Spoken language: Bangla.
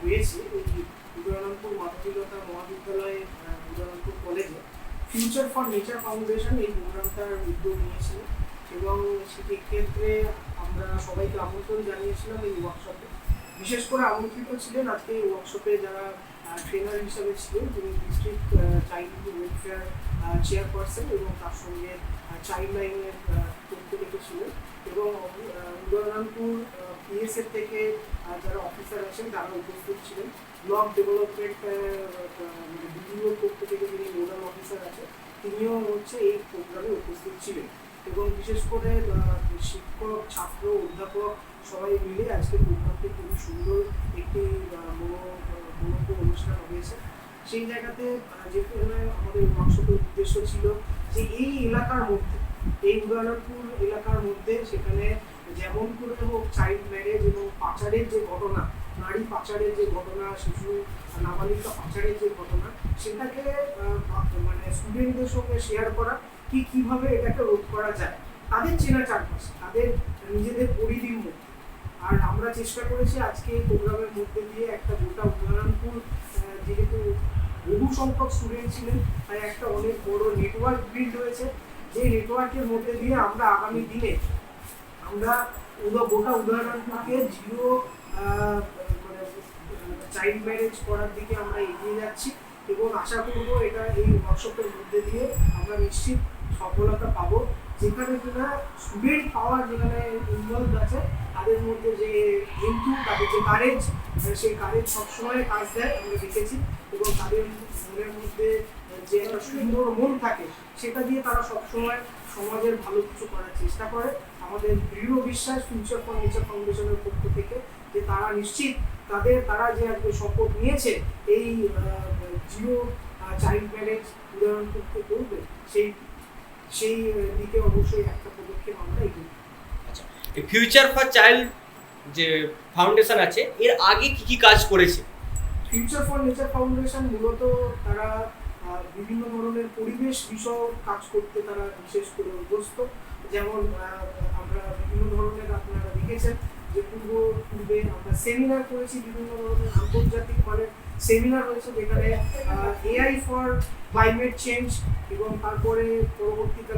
হয়েছে এই উদয়নারায়ণপুর মাধবীলতা মহাবিদ্যালয়ে আহ, উদয়নারায়ণপুর কলেজে ফিউচার ফর নেচার ফাউন্ডেশন এই প্রোগ্রামটার উদ্যোগ নিয়েছিল এবং সেটি ক্ষেত্রে আমরা সবাইকে আমন্ত্রণ জানিয়েছিলাম এই ওয়ার্কশপে বিশেষ করে আমন্ত্রিত ছিলেন আজকে এই ওয়ার্কশপে যারা ট্রেনার হিসেবে ছিলেন যিনি ডিস্ট্রিক্ট চাইল্ড ওয়েলফেয়ার চেয়ারপারসন এবং তার সঙ্গে চাইল্ড লাইনের পক্ষ থেকে ছিলেন এবং আহ, উদয়নারায়ণপুর পিএসএফ থেকে যারা অফিসার আছেন, তারা উপস্থিত ছিলেন। ব্লক ডেভেলপমেন্ট বিডিওর পক্ষ থেকে যিনি নোডাল অফিসার আছে তিনিও হচ্ছে এই প্রোগ্রামে উপস্থিত ছিলেন। এবং বিশেষ করে শিক্ষক, ছাত্র, অধ্যাপক সবাই মিলে আজকে প্রোগ্রামটি খুবই সুন্দর একটি মনো- মনোজ্ঞ অনুষ্ঠান হয়েছে। সেই জায়গাতে যেখানে আমাদের ওয়ার্কশপের উদ্দেশ্য ছিল যে এই এলাকার মধ্যে, এই উদয়নারপুর এলাকার মধ্যে সেখানে যেমন করে হোক চাইল্ড ম্যারেজ এবং পাচারের যে ঘটনা নারী পাচারের যে ঘটনা শিশু নাবালিকা পাচারের যে ঘটনা সেটাকে মানে স্টুডেন্টদের সঙ্গে শেয়ার করা কি কীভাবে এটাকে রোধ করা যায় তাদের চেনা চারপাশে তাদের নিজেদের পরিধির মধ্যে। আর আমরা চেষ্টা করেছি আজকে এই প্রোগ্রামের মধ্যে দিয়ে একটা গোটা উদয়নারায়ণপুর আহ, যেহেতু বহু সংখ্যক স্টুডেন্ট ছিলেন তাই একটা অনেক বড় নেটওয়ার্ক বিল্ড হয়েছে। যে নেটওয়ার্কের মধ্যে দিয়ে আমরা আগামী দিনে আমরা গোটা উদাহরণকে জিরো মানে চাইল্ড ম্যারেজ করার দিকে আমরা এগিয়ে যাচ্ছি। এবং আশা করব এটা এই ওয়ার্কশপের মধ্যে দিয়ে আমরা নিশ্চিত সফলতা পাবো। যেখানে কিনা স্টুডেন্ট পাওয়ার যেখানে ইনভলভ আছে, তাদের মধ্যে যে কিন্তু, তাদের যে কারেজ সেই কারেজ সবসময় কাজ দেয়, আমরা দেখেছি। এবং তাদের মনের মধ্যে যে একটা সুন্দর মন থাকে, সেটা দিয়ে তারা সবসময় সমাজের ভালো কিছু করার চেষ্টা করে। আমাদের দৃঢ় বিশ্বাস ফিউচার ফর নেচার ফাউন্ডেশনের পক্ষ থেকে যে তারা নিশ্চিত তাদের, তারা যে শপথ নিয়েছে, এই জিরো চাইল্ড ম্যারেজ উদাহরণ করতে করবে সেই সেই দিকে অবশ্যই একটা পদক্ষেপ আমরা এগিয়ে নেব। ফিউচার ফর চাইল্ড যে ফাউন্ডেশন আছে এর আগে কি কি কাজ করেছে ফিউচার ফর নেচার ফাউন্ডেশন মূলত তারা বিভিন্ন ধরনের পরিবেশ বিষয়ক কাজ করতে তারা বিশেষ করে অভ্যস্ত যেমন আমরা বিভিন্ন ধরনের আপনারা দেখেছেন যে পূর্ব পূর্বে আমরা সেমিনার করেছি বিভিন্ন ধরনের আন্তর্জাতিক মানের সেমিনার রয়েছে যেখানে এআই ফর ক্লাইমেট চেঞ্জ এবং তারপরে পরবর্তীকালে